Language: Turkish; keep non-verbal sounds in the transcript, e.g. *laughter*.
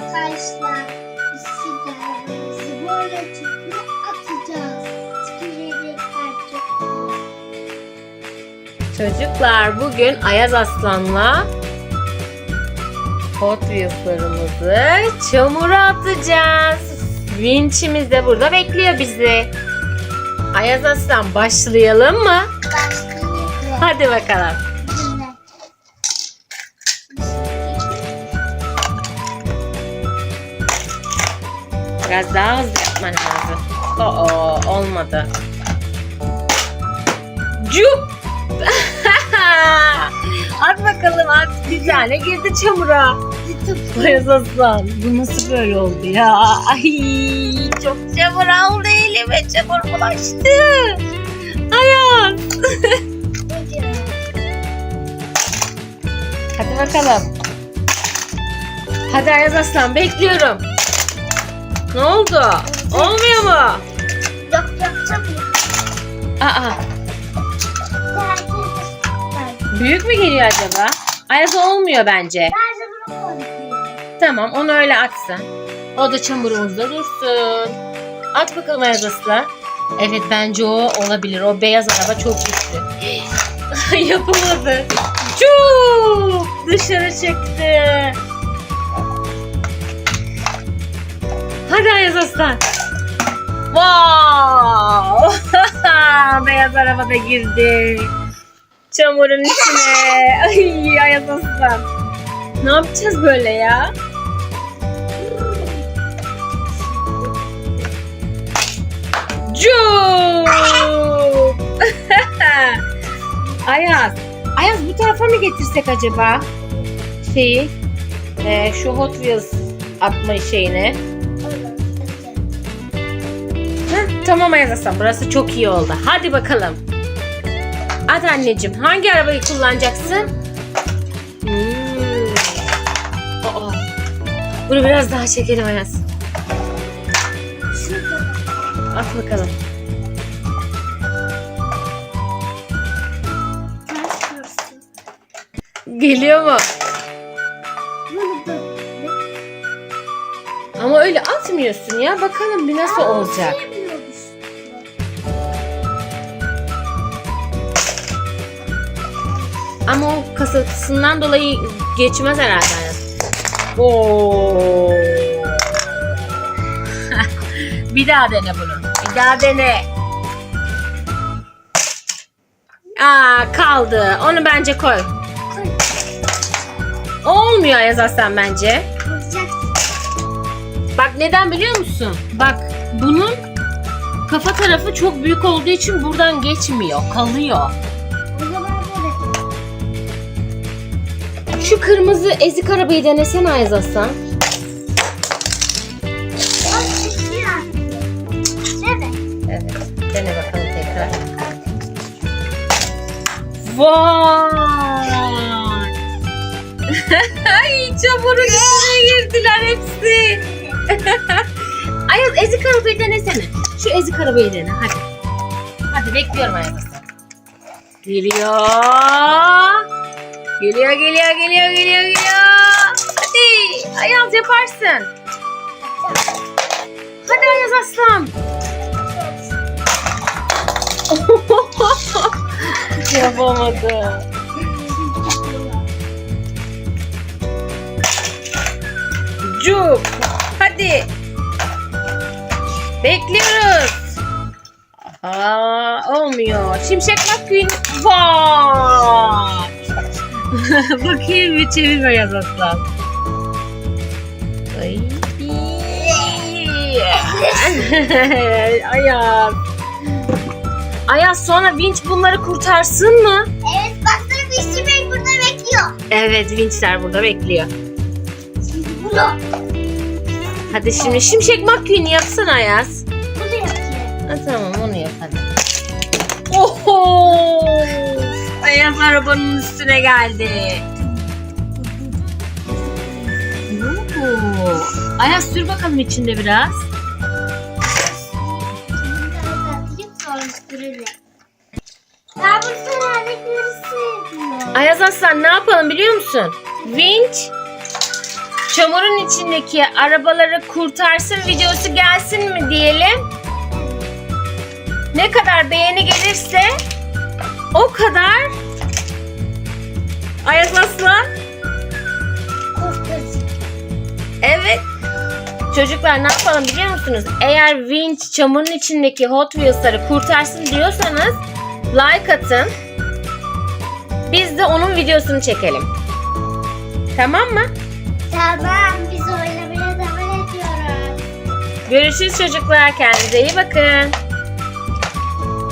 arkadaşlar. Arabamızı böyle çıkıp atacağız. Çocuklar bugün Ayaz Aslan'la Hot Wheels'larımızı çamura atacağız. Vinçimiz de burada bekliyor bizi. Ayaz Aslan başlayalım mı? Başlayalım. Hadi bakalım. Biraz daha hızlı yapman lazım. Oo, olmadı. Cup! *laughs* at bakalım at. Bir tane girdi çamura. Ayaz Aslan bu nasıl böyle oldu ya? Ay çok çamur aldı elime çamur bulaştı. Ayaz. *laughs* Hadi bakalım. Hadi Ayaz Aslan bekliyorum. Ne oldu? Olmuyor mu? Yok yapacağım. Aa, Herkes Ben büyük mü geliyor acaba? Ayaz olmuyor bence. Tamam onu öyle atsın. O da çamurumuzda dursun. At bakalım Ayaz Aslan. Evet bence o olabilir. O beyaz araba çok güçlü. *gasps* Yapamadı. Çuuu! Dışarı çıktı. Hadi Ayaz Aslan. Wow! *laughs* beyaz araba da girdi. Çamurun içine. *laughs* Ay Ayaz Aslan. Ne yapacağız böyle ya? Cuk! *laughs* Ayaz. Ayaz bu tarafa mı getirsek acaba? Şeyi. e, şu Hot Wheels atma şeyini. Tamam Ayaz. Burası çok iyi oldu. Hadi bakalım. Hadi anneciğim. Hangi arabayı kullanacaksın? Hmm. Aa. Bunu biraz daha çekelim Ayaz. At bakalım. Geliyor mu? Ama öyle atmıyorsun ya. Bakalım bir nasıl olacak. Ama o kasasından dolayı geçmez herhalde. Oo. *laughs* bir daha dene bunu. Bir daha dene. Aa kaldı. Onu bence koy. Olmuyor Ayaz Aslan bence. Bak neden biliyor musun? Bak bunun kafa tarafı çok büyük olduğu için buradan geçmiyor. Kalıyor. Şu kırmızı ezik arabayı denesene Ayaz Aslan. Evet. Evet. Dene bakalım tekrar. Vay! *laughs* Ay çamurun içine girdiler hepsi. *laughs* Ayaz ezik arabayı denesene. Şu ezik arabayı dene hadi. Hadi bekliyorum Ayaz Aslan. Geliyor. Geliyor geliyor geliyor geliyor geliyor. Hadi Ayaz yaparsın. Hadi Ayaz Aslan. *laughs* Yapamadı. Cuk. Hadi. Bekliyoruz. Aa, olmuyor. Şimşek McQueen. Vay. *laughs* Bakayım bir çevir beyaz aslan. Ay. *laughs* Ayaz. Ayaz sonra vinç bunları kurtarsın mı? Evet baksana Bişri Bey burada bekliyor. Evet vinçler burada bekliyor. Şimdi bunu. Hadi şimdi şimşek McQueen'i yapsana Ayaz. Bunu yapıyor. Ha, tamam onu yap hadi. Oho! Ayaz arabanın üstüne geldi. Oldu? Ayaz sür bakalım içinde biraz. Ayaz Aslan ne yapalım biliyor musun? Vinç çamurun içindeki arabaları kurtarsın videosu gelsin mi diyelim. Ne kadar beğeni gelirse o kadar Ayaz Aslan Kurtarıcı. Evet. Çocuklar ne yapalım biliyor musunuz? Eğer Winch çamurun içindeki Hot Wheels'ları kurtarsın diyorsanız like atın. Biz de onun videosunu çekelim. Tamam mı? Tamam biz oynamaya devam ediyoruz. Görüşürüz çocuklar. Kendinize iyi bakın.